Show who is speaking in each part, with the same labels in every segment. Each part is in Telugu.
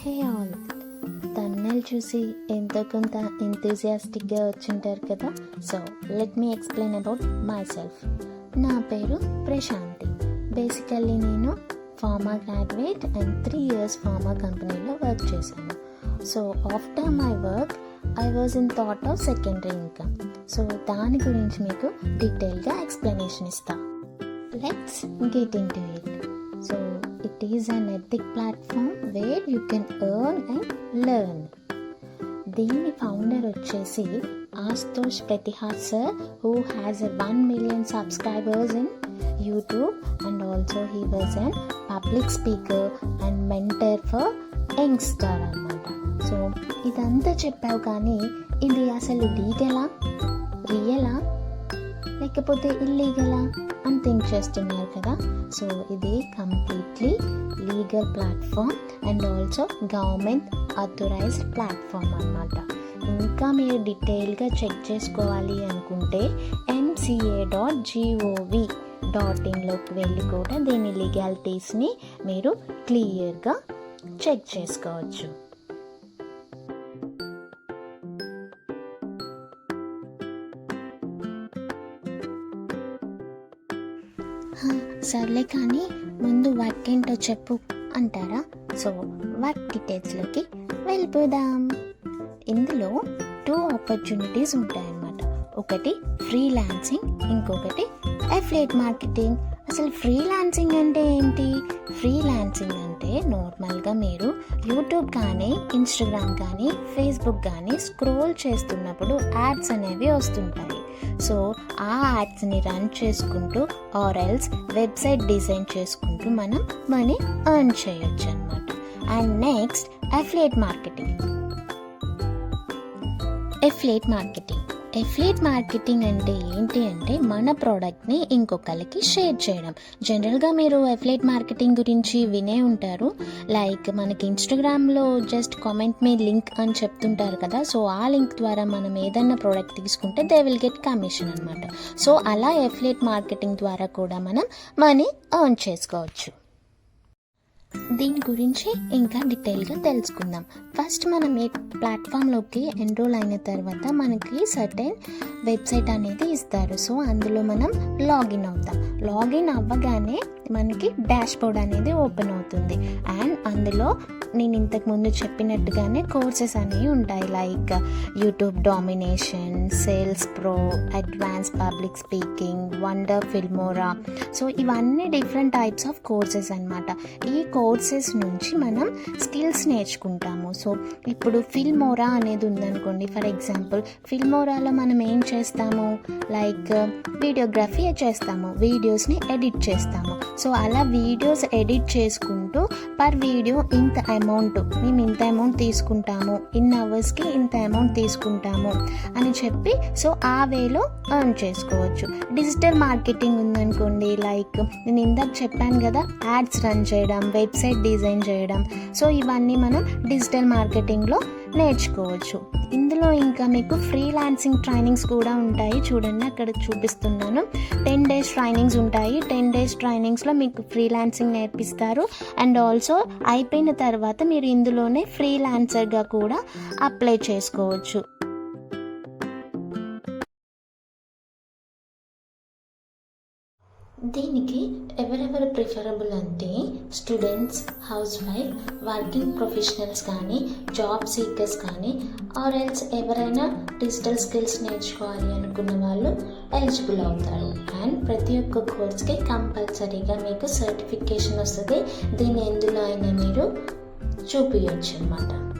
Speaker 1: Hey all. తన్నెల్ చూసి ఎంతో కొంత ఎంతూజియాస్టిక్గా వచ్చింటారు కదా? So let me explain about myself నా పేరు ప్రశాంతి. బేసికల్లీ నేను pharma graduate and three years pharma కంపెనీలో వర్క్ చేశాను. So after my work I was in thought of secondary income so దాని గురించి మీకు డీటెయిల్గా ఎక్స్ప్లెనేషన్ ఇస్తా. Let's get into it so it is an edtech platform where you can earn and learn దీని ఫౌండర్ వచ్చేసి Ashutosh Pratihar sir who has a one million subscribers in YouTube and also he was an public speaker and mentor for youngster అనమాట సో ఇదంతా చెప్పావు కానీ ఇది అసలు లీగలా రియలా లేకపోతే ఇల్లీగలా అని థింక్ చేస్తున్నారు కదా? సో ఇది completely legal platform and also government authorized platform అన్నమాట. ఇంకా మీరు డీటెయిల్గా చెక్ చేసుకోవాలి అనుకుంటే ఎంసీఏ డాట్ జీఓవి డాట్ ఇన్లోకి వెళ్ళి కూడా దీని లీగాలిటీస్ని మీరు క్లియర్గా చెక్ చేసుకోవచ్చు. సర్లే కానీ ముందు వర్క్ ఏంటో చెప్పు అంటారా. సో వర్క్ డీటెయిల్స్లోకి వెళ్ళిపోదాం. ఇందులో టూ ఆపర్చునిటీస్ ఉంటాయన్నమాట. ఒకటి ఫ్రీలాన్సింగ్ ఇంకొకటి అఫ్లేట్ మార్కెటింగ్. అసలు ఫ్రీలాన్సింగ్ అంటే ఏంటి? ఫ్రీలాన్సింగ్ అంటే నార్మల్గా మీరు యూట్యూబ్ కానీ ఇన్స్టాగ్రామ్ కానీ ఫేస్బుక్ కానీ స్క్రోల్ చేస్తున్నప్పుడు యాడ్స్ అనేవి వస్తుంటాయి. సో ఆ యాడ్స్ని రన్ చేసుకుంటూ ఆర్ ఎల్స్ వెబ్సైట్ డిజైన్ చేసుకుంటూ మనం మనీ ఎర్న్ చేయొచ్చు అనమాట and next affiliate marketing. Affiliate marketing. Affiliate marketing అంటే ఏంటి అంటే మన ప్రోడక్ట్ని ఇంకొకరికి షేర్ చేయడం. జనరల్గా మీరు ఎఫ్లీట్ మార్కెటింగ్ గురించి వినే ఉంటారు. లైక్ మనకి ఇన్స్టాగ్రామ్లో జస్ట్ కామెంట్ మీ లింక్ అని చెప్తుంటారు కదా. సో ఆ లింక్ ద్వారా మనం ఏదైనా ప్రోడక్ట్ తీసుకుంటే దే విల్ గెట్ కమిషన్ అనమాట సో అలా ఎఫ్లీట్ మార్కెటింగ్ ద్వారా కూడా మనం మనీ ఎర్న్ చేసుకోవచ్చు. దీని గురించి ఇంకా డీటెయిల్గా తెలుసుకుందాం. ఫస్ట్ మనం ఏ ప్లాట్ఫామ్లోకి ఎన్రోల్ అయిన తర్వాత మనకి సర్టెన్ వెబ్సైట్ అనేది ఇస్తారు. సో అందులో మనం లాగిన్ అవుతాం. లాగిన్ అవ్వగానే మనకి డాష్ బోర్డ్ అనేది ఓపెన్ అవుతుంది. అండ్ అందులో నేను ఇంతకు ముందు చెప్పినట్టుగానే కోర్సెస్ అనేవి ఉంటాయి. Like YouTube domination sales pro advance public speaking wonder Filmora. So ఇవన్నీ డిఫరెంట్ టైప్స్ ఆఫ్ కోర్సెస్ అనమాట ఈ కోర్సెస్ నుంచి మనం స్కిల్స్ నేర్చుకుంటాము. సో ఇప్పుడు ఫిల్మోరా అనేది ఉందనుకోండి. ఫర్ ఎగ్జాంపుల్ ఫిల్మోరాలో మనం ఏం చేస్తాము? లైక్ వీడియోగ్రఫీ చేస్తాము. వీడియోస్ని ఎడిట్ చేస్తాము. సో అలా వీడియోస్ ఎడిట్ చేసుకుంటూ పర్ వీడియో ఇంత అమౌంట్ మేము ఇంత అమౌంట్ తీసుకుంటాము. ఇన్ అవర్స్కి ఇంత అమౌంట్ తీసుకుంటాము అని చెప్పి సో ఆ వేలో ఎర్న్ చేసుకోవచ్చు. డిజిటల్ మార్కెటింగ్ ఉందనుకోండి లైక్ నేను ఇందాక చెప్పాను కదా యాడ్స్ రన్ చేయడం వెబ్సైట్ డిజైన్ చేయడం. సో ఇవన్నీ మనం డిజిటల్ మార్కెటింగ్లో నేర్చుకోవచ్చు. ఇందులో ఇంకా మీకు ఫ్రీలాన్సింగ్ ట్రైనింగ్స్ కూడా ఉంటాయి. చూడండి అక్కడ చూపిస్తున్నాను. టెన్ డేస్ ట్రైనింగ్స్ ఉంటాయి. టెన్ డేస్ ట్రైనింగ్స్లో మీకు ఫ్రీలాన్సింగ్ నేర్పిస్తారు. అండ్ ఆల్సో అయిపోయిన తర్వాత మీరు ఇందులోనే ఫ్రీలాన్సర్గా కూడా అప్లై చేసుకోవచ్చు. దీనికి ఎవరెవరు ప్రిఫరబుల్ అంటే students housewife working professionals కానీ జాబ్ సీకర్స్ కానీ ఆర్ ఎల్స్ ఎవరైనా డిజిటల్ స్కిల్స్ నేర్చుకోవాలి అనుకున్న వాళ్ళు ఎలిజిబుల్ అవుతారు. అండ్ ప్రతి ఒక్క కోర్స్కి కంపల్సరీగా మీకు సర్టిఫికేషన్ వస్తుంది. దీన్ని ఎందులో అయినా మీరు చూపించచ్చు అనమాట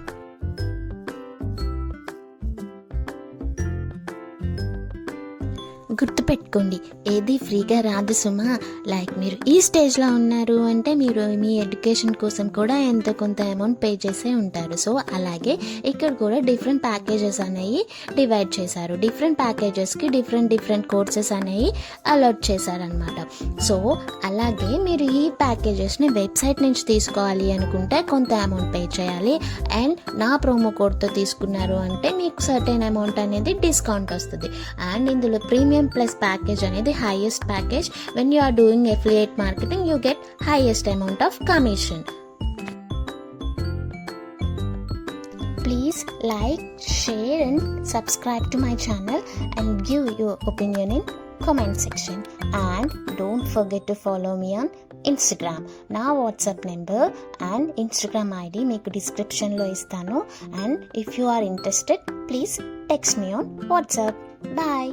Speaker 1: గుర్తుపెట్టుకోండి. ఏది ఫ్రీగా రాదు సుమా. లైక్ మీరు ఈ స్టేజ్లో ఉన్నారు అంటే మీరు మీ ఎడ్యుకేషన్ కోసం కూడా ఎంతో కొంత అమౌంట్ పే చేసే ఉంటారు. సో అలాగే ఇక్కడ కూడా డిఫరెంట్ ప్యాకేజెస్ అనేవి డివైడ్ చేశారు. డిఫరెంట్ ప్యాకేజెస్కి డిఫరెంట్ డిఫరెంట్ కోర్సెస్ అనేవి అలాట్ చేశారనమాట సో అలాగే మీరు ఈ ప్యాకేజెస్ని వెబ్సైట్ నుంచి తీసుకోవాలి అనుకుంటే కొంత అమౌంట్ పే చేయాలి. అండ్ నా ప్రోమో కోడ్తో తీసుకున్నారు అంటే మీకు సర్టెన్ అమౌంట్ అనేది డిస్కౌంట్ వస్తుంది. అండ్ ఇందులో ప్రీమియం ప్లస్ ప్యాకేజ్ అనేది highest package when you are doing affiliate marketing you get highest amount of commission Please like, share, and subscribe to my channel and give your opinion in comment section. And don't forget to follow me on Instagram నా WhatsApp number and Instagram ID మీకు డిస్క్రిప్షన్లో ఇస్తాను and if you are interested please text me on WhatsApp bye